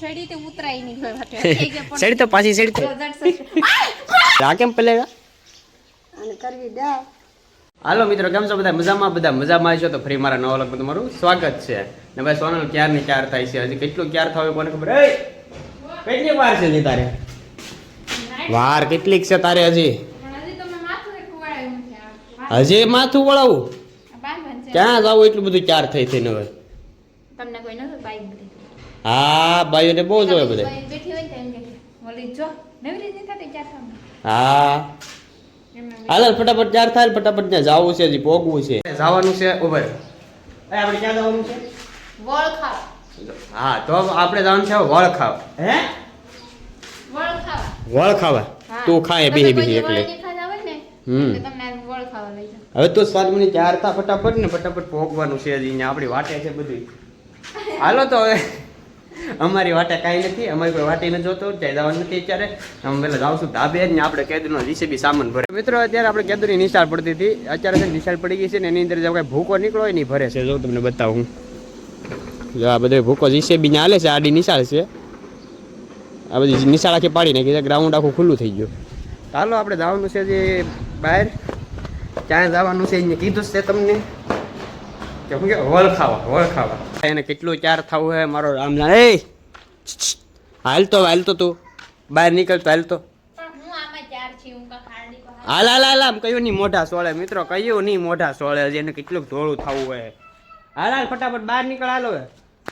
સડી તે નહીં ગયા સેડી પાછી સેડી તો. આ કેમ પલેગા? અને કરવી દે હાલો મિત્રો કેમ છો બધા? મજામાં બધા? મજામાં છો તો ફરી મારા નવા લગમાં તમારું સ્વાગત છે. ને ભાઈ સોનલ ક્યાર ને ક્યાર થાય છે? હજી કેટલું ક્યાર થયું કોને ખબર? એ કેટલી વાર છે હજી તારે? વાર કેટલીક છે તારે હજી? હજી માથું વળાવું ક્યાં જાવું એટલું બધું ક્યાર થઈ થઈને હવે? તમને કોઈ નતું બાઈક હા ભાઈઓને બહુ જોવે બધા. બાઈક બેઠી હોય ને તો એમ કે ઓલી જો નવી રીત નહીં થતી ચાર સામે હા. હાલ ફટાફટ ચાર થાય ફટાફટ ત્યાં જવું છે હજી પોગવું છે. જવાનું છે ઉભર આપણે ક્યાં જવાનું છે? વળ હા તો આપણે જવાનું છે વળ ખાવા હે? વળ ખાવા વળ ખાવા હા. તું ખાય બેહી બેહી ને હમ. તો તમને આ વળ ખાવા લઈ જાઉં હવે તો સ્વાદ મને ચાર થા ફટાફટ ને ફટાફટ ભોગવાનું છે હજી આપણી વાટે છે બધું હાલો તો હવે. અમારી વાટે કાંઈ નથી, અમારી કોઈ વાટે નથી જોતો ત્યાં જવાનું નથી અત્યારે. અમે પહેલાં જાવશું ધાબે જ ને આપણે કેદુનો જીસીબી સામાન ભરે. મિત્રો, અત્યારે આપણે કેદુની નિશાળ પડતી હતી. અત્યારે નિશાળ પડી ગઈ છે ને એની અંદર જો કાંઈ ભૂકો નીકળો હોય ને ભરે છે. જો તમને બતાવું જો આ બધે ભૂકો જીસીબી ને હાલે છે આડી નિશાળ છે. આ બધી નિશાળ આખી પાડી નાખી છે ગ્રાઉન્ડ આખું ખુલ્લું થઈ ગયું. ચાલો આપણે જવાનું છે જે બહાર. ક્યાં જવાનું છે એને કીધું છે તમને. કે વળ ખાવા વળ ખાવા એને કેટલું ચાર થવું હે મારો રામ જાણે એ હાલ તો હાલ તો તું. બહાર નીકળ તો હાલ હાલ હાલ આમ કયું નહીં મોઢા સોળે. મિત્રો કયું નહીં મોઢા સોળે હજી એને કેટલું ધોળું થવું હોય હાલ હાલ ફટાફટ બહાર નીકળ હાલો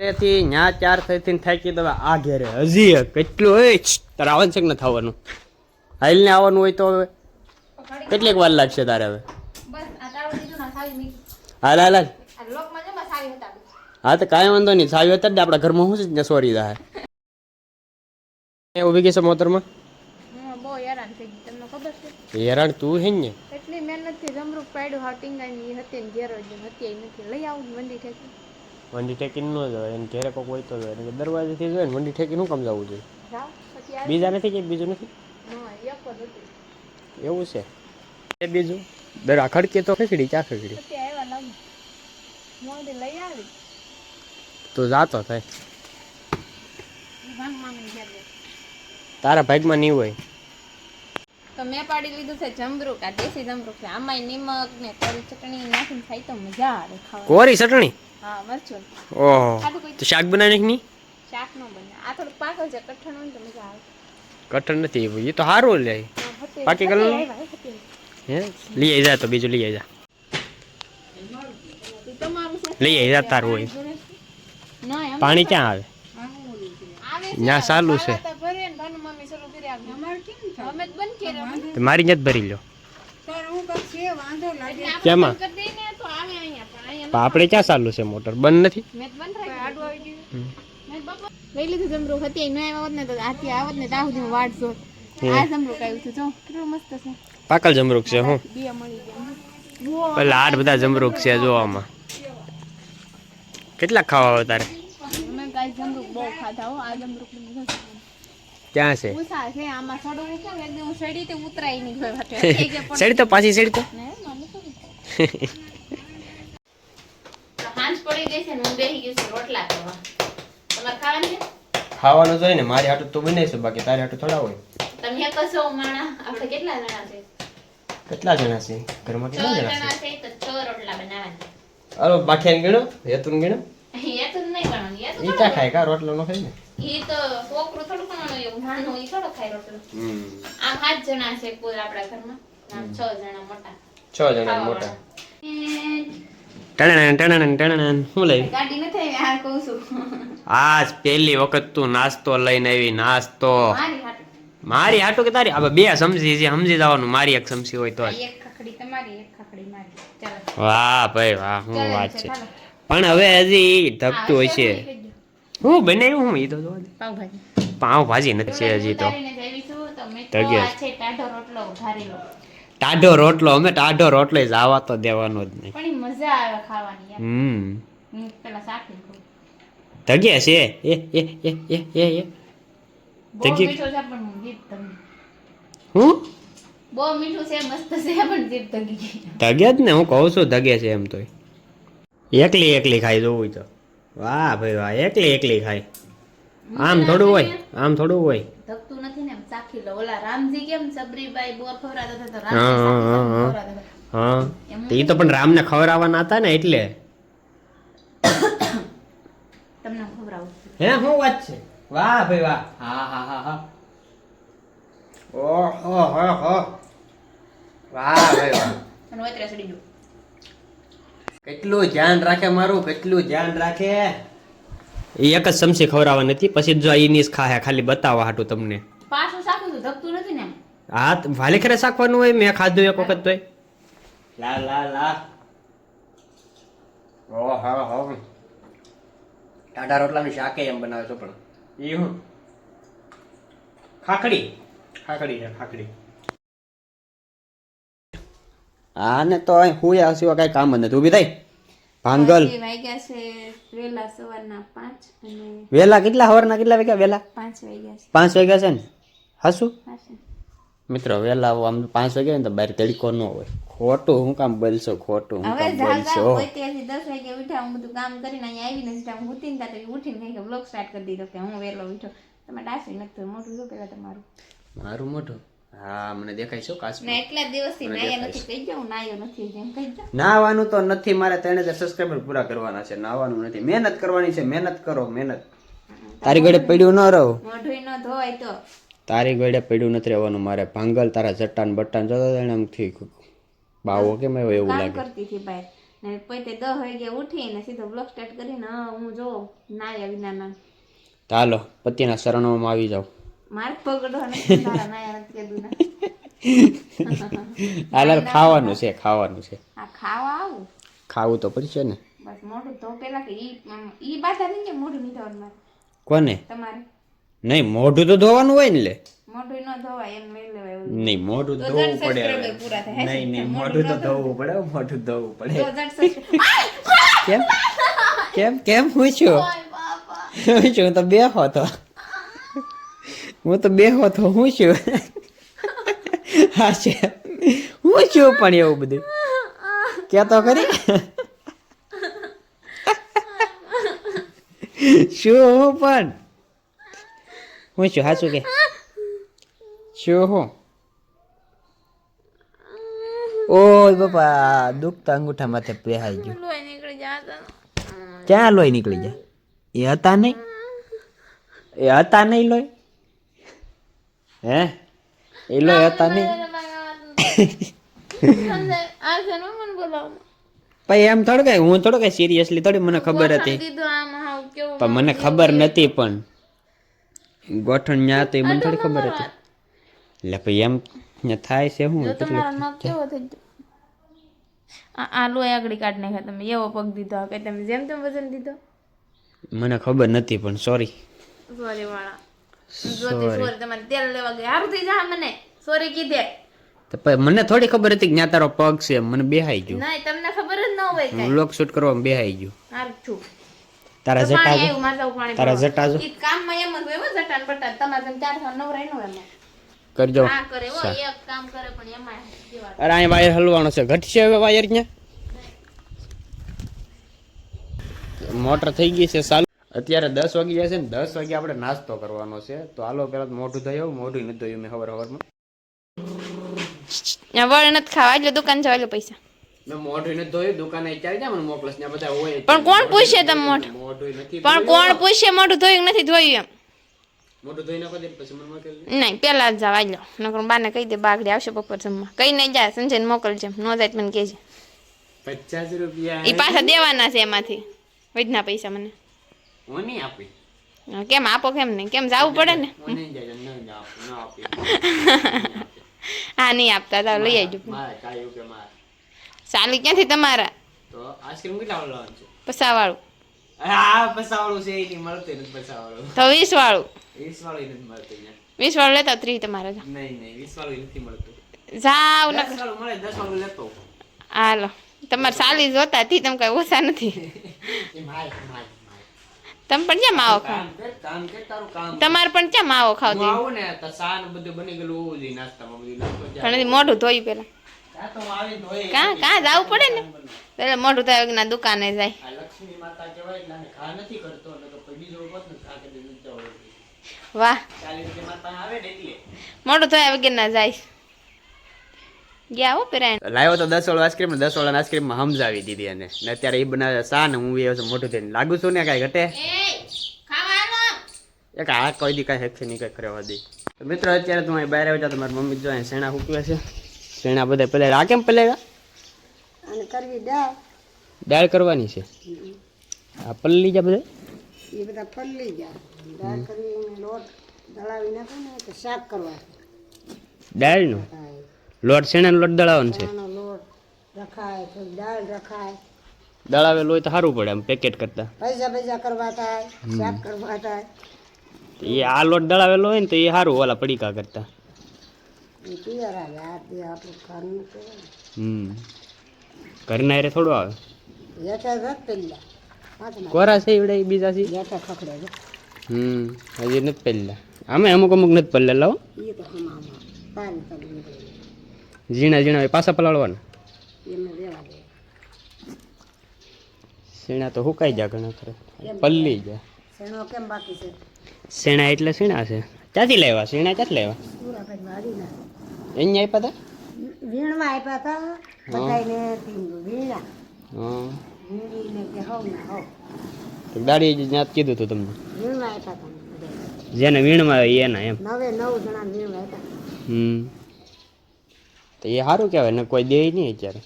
તેથી ન્યા ચાર થઈ થઈને થાકી દવા આ ઘેરે હજી. કેટલું હોય તારે આવવાનું છે ન થવાનું? હાલને આવવાનું હોય તો હવે. કેટલીક વાર લાગશે તારે હવે? હાલ હાલ હાલ આ લોકમાં જમા સાવી હતા હા તો કાંઈ વાંધો નહીં. સાવી હતા જ આપણા ઘરમાં શું છે ને સોરી થાય. એ ઊભી ગઈ છે મોતરમાં? હેરાન તું હે ને? એટલી મહેનતથી જમરૂક પાડ્યું હાટિંગાની હતી ને ઘેર જ હતી નથી. લઈ આવું મંડી ઠેકી. મંડી ઠેકીને ન જવાય એને ઘેરે કોક હોય તો એટલે દરવાજે થી જોઈએ મંડી ઠેકી નું કામ જવું જોઈએ? બીજા નથી કે બીજું નથી? હા જ એવું છે. એ બીજું? દર આ ખડકે તો ખીચડી ચા ખીચડી મોડી લઈ આવી. તો જાતો થાય. તારા ભાગમાં નહીં હોય. તો મેં પાડી લીધું છે જમરૂક. આ દેશી જમરૂક છે. આમાં નિમક ને કોરી ચટણી નાખીને ખાઈ તો મજા આવે ખાવા કોરી ચટણી? હા મરચું. ઓહો. તો શાક બનાવી નાખ શાક નો બને આ થોડું પાકલ છે કઠણ હોય તો મજા આવે. કઠણ નથી એ તો સારું લે. બાકી હતી. હે? લઈ આવી જા તો બીજું લઈ આવી જા. લઈ આવી જા તારું હોય. પાણી ક્યાં આવે આવે ન્યા ચાલુ છે. ખાવા તો ભરે ને ભાનુ મમ્મી શરૂ કરી આપે. અમે જ બંધ કર્યા. તો મારી જ ભરી લો તાર હું કરશે વાંધો લાગે એટલે આપણે કેમાં? બંધ કરી દઈએ ને તો આવે અહીંયા પણ અહીંયા પણ આપણે ક્યાં ચાલુ છે મોટર બંધ નથી મેં તો બંધ રાખી આડું આવી ગયું મેં તો બપોર લઈ લીધું જમરૂક હતી ન આવ્યા હોત ને તો આથી આવત ને ત્યાં સુધી વાટ જોત આ જમરૂક આવ્યું છે જો કેટલું મસ્ત છે પાકલ જમરૂક છે હું બે મળી ગયા પેલા આઠ બધા જમરૂક છે જોવામાં કેટલા ખાવા આવે તારે. ક્યાં છે? ઉષા છે આમાં સડું તે પાછી સેડી તો? ને મને તો નથી. તો હાંજ પડી ગઈ છે ને હું બેસી ગઈ છું રોટલા કરવા તમારે ખાવાનું જોઈએ ને મારી હાટું તો બનાવી છે બાકી તારી હાટું થોડા હોય. તમે એક માણા. આપણે કેટલા જણા છે? કેટલા જણા છે? ઘરમાં કેટલા જણા જણા છે? તો છ રોટલા બનાવવાના અરે બાખિયાને ગણો હેતુન ગણો હેતુન નહીં ગણવાનું એ તો ખાય? કા રોટલો નો ખાય ને? ઈ તો કોકરો થોડું ઘણું એવું નાનો ઈ થોડો ખાય રોટલો. હમ. આમ પાંચ જણા છે કુલ આપણા ઘરમાં. આમ છ જણા મોટા. છ જણા મોટા. ટણણ ટણણ ટણણ. શું લઈ? ગાડી ન થઈ આ કહું છું. આજ પહેલી વખત તું નાસ્તો લઈને આવી નાસ્તો. મારી હાટો. કે તારી? હવે બે સમજી છે સમજી જવાનું. મારી એક સમસી હોય તો જ. એક ખખડી તમારી એક. વાહ ભાઈ વાહ શું વાત છે. પણ હવે હજી ધકતું હોય છે. હું બનાવ્યું હું ઈ તો પાવભાજી ભાજી નથી છે હજી તો. ટાઢો રોટલો અમે ટાઢો રોટલો જ આવા તો દેવાનો જ નહીં. પણ મજા આવે ખાવાની હમ. પેલા સાથે. ધગ્યા છે. એ એ એ એ એ એ. તગી. હું? બહુ મીઠું છે મસ્ત છે પણ જીભ ધગી ગઈ. ધગે જ ને હું કહું છું ધગે છે એમ તો એકલી એકલી ખાઈ જોવું તો. વાહ ભાઈ વાહ એકલી એકલી ખાઈ આમ થોડું હોય આમ થોડું હોય. ધકતું નથી ને એમ ચાખી લો. ઓલા રામજી કેમ સબરીબાઈ બોર ખવડાવતા હતા તો હા, રામજી હા, હા. હા. એ તો પણ રામને ખવડાવવાના હતા ને એટલે. તમને હું હે શું વાત છે? વાહ ભાઈ વાહ. હા હા હા હા. ઓહો હો હો. વાહ ભાઈ વાહ. અને વતરે સડી ગયું કેટલું ધ્યાન રાખે મારું કેટલું ધ્યાન રાખે? એ એક જ ચમચી ખવડાવવા નથી પછી જો એની ખાહે ખાલી બતાવવા હાટું તમને. પાછું તો ધકતું નથી ને હા તો વાલે ખરે શાકવાનું હોય મેં ખાધું એક વખત તોય. લા લા લા. ઓ હા હા. ટાટા રોટલાનું શાકે એમ બનાવે છો પણ. એ હું? ખાખડી. ખાખડી છે ખાખડી. આને તો અહીં હુયા સિવાય કાંઈ કામ જ નથી. ઊભી થઈ. ભાંગલ. વાગે- વાગ્યા છે વેલા સવારના પાંચ વેલા કેટલા? સવારના કેટલા વાગ્યા વેલા? પાંચ વાગ્યા છે. પાંચ વાગ્યા છે ને? હસું. મિત્રો વેલા આમ પાંચ વાગ્યા ને તો બહાર તડકો ન હોય. ખોટું હું કામ બોલશો? ખોટું હું હવે કામ બોલશો? હોય ત્યાંથી દસ વાગે ઉઠા હું બધું કામ કરીને અહીંયા આવીને સીધા હું ઉઠીને ત્યાં ઉઠીને કઈ બ્લોગ સ્ટાર્ટ કરી દીધો કે હું વહેલો ઉઠો. તમે ડાસી નથી મોટું જો પેલા તમારું? મારું મોઢું હા મને દેખાય છે કાશ્મીર. મેં એટલા દિવસથી નાયા નથી કહી જાઉં નાયો નથી જેમ કહી જાઉં નાવાનું તો નથી મારે ત્રણ હજાર સબસ્ક્રાઈબર પૂરા કરવાના છે. નાવાનું નથી. મહેનત કરવાની છે મહેનત કરો મહેનત. તારી ગળે પડ્યું ન રહો. મોઢું ન ધોવાય તો. તારી ગળે પડ્યું નથી રહેવાનું મારે ભાંગલ તારા ચટ્ટાન બટાન જતો એને આમથી બાવો કેમ આવ્યો એવું લાગે? કરતી હતી ભાઈ. ને પોતે દસ વાગે ઉઠીને સીધો બ્લોગ સ્ટાર્ટ કરીને હા, જો નાયા વિનાના. ચાલો પતિના શરણોમાં આવી જાઓ. માર્ગ પકડો ને ખાવાનું છે ખાવાનું છે. આ ખાવા આવું. ખાવું તો પડશે ને. બસ મોઢું તો પેલા કે ઈ ઈ બાધા નહીં કે મોઢું નહીં ધોવાનું મારે. કોને? તમારે? નહીં મોઢું તો ધોવાનું હોય ને લે. મોઢું ન ધોવાય એમ મેં લેવાય નહીં મોઢું ધોવું પડે. નહીં નહીં મોઢું તો ધોવું. પડે મોઢું ધોવું પડે. કેમ? કેમ? કેમ? હું છું? હું છું તો બેહો તો. હું તો બેહો તો હું છું. હા છે. હું છું પણ એવું બધું. કે તો ખરી? શું હું પણ? હું છું હાચું કે? શું હું? ઓય બાપા દુખતા અંગૂઠા માથે પહેરાઈ ગયું. ક્યાં લોહી નીકળી જાય? એ હતા નહીં? એ હતા નહીં લોહી? હે? એ લોહી હતા નહીં. પછી એમ થોડું કઈ હું થોડું કઈ સિરિયસલી થોડી મને ખબર હતી. પણ મને ખબર નથી પણ. ગોઠણ ન્યા તો એ મને થોડી ખબર હતી. એટલે પછી એમ થાય છે હું જો તમારો કેવો આ આ લોહી આગળ કાઢ નાખ્યા તમે એવો પગ દીધો કે તમે જેમ તેમ વજન દીધો? મને ખબર નથી પણ સોરી સોરી વાળા. સોરી. તમારે તેલ લેવા ગયા હારું થઈ જા મને સોરી કીધે. તો મને થોડી ખબર હતી કે ન્યા તારો પગ છે મને બેહાઈ ગયો. નહીં તમને ખબર જ ન હોય કઈ. વ્લોગ શૂટ કરવામાં બેહાઈ ગયો. હારું છું. તારા જટા તારા જટા જો. કામમાં એમ જ હોય જટાન બટાન તમારે જેમ ચાર ખાવા નવરાય ન હોય કરજો. હા કરે ઓ એક કામ કરે પણ એમાં અરે અહીં વાયર હલવાનો છે. ઘટશે હવે વાયર ત્યાં? મોટર થઈ ગઈ છે ચાલુ. અત્યારે દસ વાગી જશે ને દસ વાગે આપણે નાસ્તો કરવાનો છે. તો હાલો પેલા મોઢું થયું મોઢું નથી થયું મેં ખબર ખબરમાં વળ નથી ખાવા એટલે દુકાન જવા પૈસા. પણ કોણ પૂછે તમે મોઢું? પણ કોણ પૂછે મોઢું ધોયું નથી ધોયું એમ. નહીં પેલા જ જવા લો નકર બાને કહી દે બાગડી આવશે બપોર જમવા. કઈ નહીં જાય સંજયને મોકલજે નો જાય મને કહેજે. પચાસ રૂપિયા એ પાછા દેવાના છે એમાંથી. વધના પૈસા મને. હું નહીં આપી કેમ આપો કેમ નહીં? કેમ જવું પડે ને? હું નહીં આપતા તા લઈ આવજો. સાલી ક્યાંથી તમારા? આઈસ્ક્રીમ કેટલા વાળો પસાવાળું. આ પસાવાળું છે એ મળતું નથી પસાવાળું. તો વીસ વાળું વીસ વાળું નથી મળતું વીસ વાળું લેતા ત્રીસ તમારે નહીં નહીં વીસ વાળું નથી મળતું. જાવ ન મળે દસ વાળું લેતો હાલો. તમારે સાલી જોતા થી તમે કઈ ઓછા નથી. તમે પણ ક્યાં માવો ખાવ? કામ કર તારું કામ તમારે પણ ક્યાં માવો ખાવ હું આવું ને તો સા ને બધું બની ગયેલું હોવું જોઈએ નાસ્તામાં બધું નાસ્તો પણ મોઢું ધોયું પેલા. કા કા જવું પડે ને? પેલા મોઢું થાય ના દુકાને જાય. આ લક્ષ્મી માતા કહેવાય એટલે ઘા નથી કરતો ને તો જવું હોત ને ઘા કરી નથી વાહ. મોઢું થયા વગર ના જાય. ગયા હો પેરા લાવ્યો તો દસ વાળો આઈસ્ક્રીમ ને દસ વાળા આઈસ્ક્રીમમાં સમજાવી દીધી એને. ને અત્યારે એ બનાવે સા ને હું એ મોટું થઈને લાગુ છું ને કાંઈ ઘટે. એક આ કોઈ દી કાંઈ હેકથી નહીં કાંઈ કરવા દે તો મિત્રો અત્યારે તું અહીં બહાર આવ્યા તો મારી મમ્મી જો અહીં શેણા હૂકવે છે. શેણા બધા પેલા આ કેમ પેલા અને કરવી દાળ. દાળ કરવાની છે? આ પલ્લી જા બધા એ બધા પલ્લી જા દાળ કરવી લોટ દળાવી નાખો ને તો શાક કરવા દાળનો? લોટ શેણાનો લોટ દળાવવાનો છે? રખાય દાળ રખાય. દળાવેલો હોય તો સારું પડે આમ પેકેટ કરતા. પૈસા પૈસા કરવા થાય શાક કરવા થાય. એ આ લોટ દળાવેલો હોય ને તો એ સારું ઓલા પડીકા કરતા. હમ. ઘરના એરે થોડું આવે. કોરા છે એવડે બીજા છે? હમ હજી નથી પહેલા આમે અમુક અમુક નથી પહેલા લાવો ઝીણા ઝીણા પાછા પલાળવાના? શેણા તો હુકાઈ જાય ઘણા ખરે. પલ્લી જાય. કેમ બાકી છે? શેણા એટલે શેણા છે? ક્યાંથી લેવા? શેણા ક્યાંથી લેવા? અહીંયા આપ્યા હતા વીણવા આપ્યા હતા બધાને વીણા. હા. વીણીને કે હવ ના હવ. દાડી ત્યાં જ કીધું હતું તમને. વીણવા આપ્યા હતા જેને વીણમાં એના એમ. નવે નવ જણા વીણવા હતા હમ. તો એ સારું કહેવાય ને કોઈ દે નહીં અત્યારે.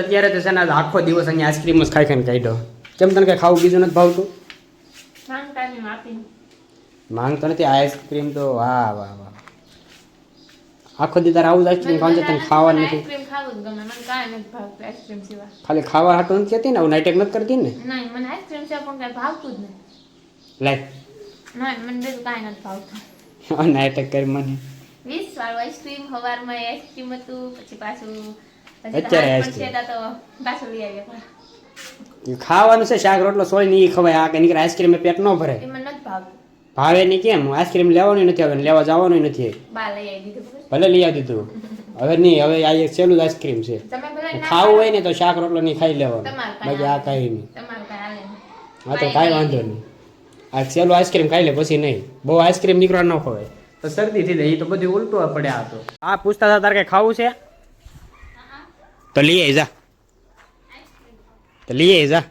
અત્યારે તો છે ને આખો દિવસ અહીંયા આઈસ્ક્રીમ જ ખાઈ ખાઈને કાઢ્યો. કેમ તને કઈ ખાવું બીજું નથી ભાવતું? માંગતો નથી આઈસ્ક્રીમ તો વાહ વાહ વાહ. આખો દી તારે આવું જ આઈસ્ક્રીમ ખાવાનું છે તને ખાવાનું નથી. આઈસ્ક્રીમ ખાવું નથી ખાલી ખાવા હાટું નથી કહેતી ને આવું નાઇટેક નથી કરતી ને? મને આઈસ્ક્રીમ સિવાય પણ કાંઈ ભાવતું જ નહીં લાય. મને કાંઈ નથી ભાવતું. નાઈટેક કરી મને. વીસ વાળું આઈસ્ક્રીમ સવારમાં આઈસ્ક્રીમ હતું પછી પાછું ખાવાનું છે શાક રોટલો સોય નહીં ખવાય. આ કે નીકળે આઈસ્ક્રીમ પેટ ન ભરે. ભાવે નહીં કેમ? આઈસ્ક્રીમ લેવાનું નથી હવે લેવા જવાનું નથી? ભલે લઈ આવી દીધું. હવે નહીં હવે આ એક છેલ્લું જ આઈસ્ક્રીમ છે. ખાવું હોય ને તો શાક રોટલો નહીં ખાઈ લેવાનું. બાકી આ હાલે નહીં. હા તો કાંઈ વાંધો નહીં. આ છેલ્લું આઈસ્ક્રીમ ખાઈ લે પછી નહીં. બહુ આઈસ્ક્રીમ નીકળવા ન ખવાય. તો શરદી થઈ જાય એ તો બધું ઉલટું પડે આ તો. આ પૂછતા હતા તારે કઈ ખાવું છે? તો લઈ આવી જા. તો લઈ આવી જા.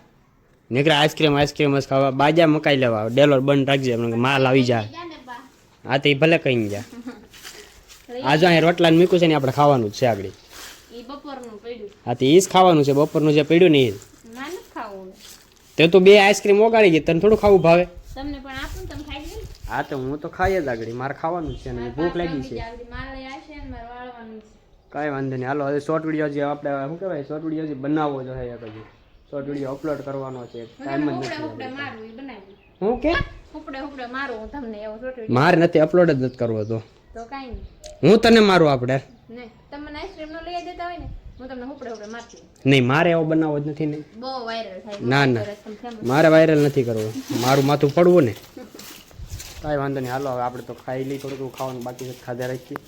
નીકળે આઈસ્ક્રીમ આઈસ્ક્રીમ જ ખાવા. બાજા મકાઈ લેવા ડેલોર બંધ રાખજે માલ આવી જાય. હા તો એ ભલે કઈ જા. આજે અહીં રોટલા મૂક્યું છે ને આપણે ખાવાનું જ છે આગળ. ઈ બપોરનું હા તો એ જ ખાવાનું છે. બપોરનું જે પડ્યું ને એ તે તો બે આઈસ્ક્રીમ ઓગાળી ગઈ તને થોડું ખાવું ભાવે. તમને પણ આપું ને તમે ખાઈ લો ને. હા તો હું તો ખાઈ જ આગળ. મારે ખાવાનું છે ને ભૂખ લાગી છે. કાંઈ વાંધો નહીં. હાલો હવે શોર્ટ વીડિયો જે આપણે શું કહેવાય? શોર્ટ વીડિયો જે બનાવવો જોઈએ એક હજી શોર્ટ વીડિયો અપલોડ કરવાનો છે. ટાઈમ જ નથી હું કે? મારું હું તમને એવો છોટો મારે નથી અપલોડ જ નથી કરવો તો. તો કાંઈ નહીં. હું તને મારું આપણે ને તમે આઈસ્ક્રીમ નો લઈ દેતા હોય ને હું તમને ઉપડે ઉપડે મારતી નહીં મારે એવો બનાવવો જ નથી ને. ના ના. મારે વાયરલ નથી કરવો. મારું માથું પડવું ને. કાંઈ વાંધો નહીં. હાલો, હવે આપણે તો ખાઈ લઈ થોડુંક ખાવાનું બાકી છે, ખાધા રાખીએ.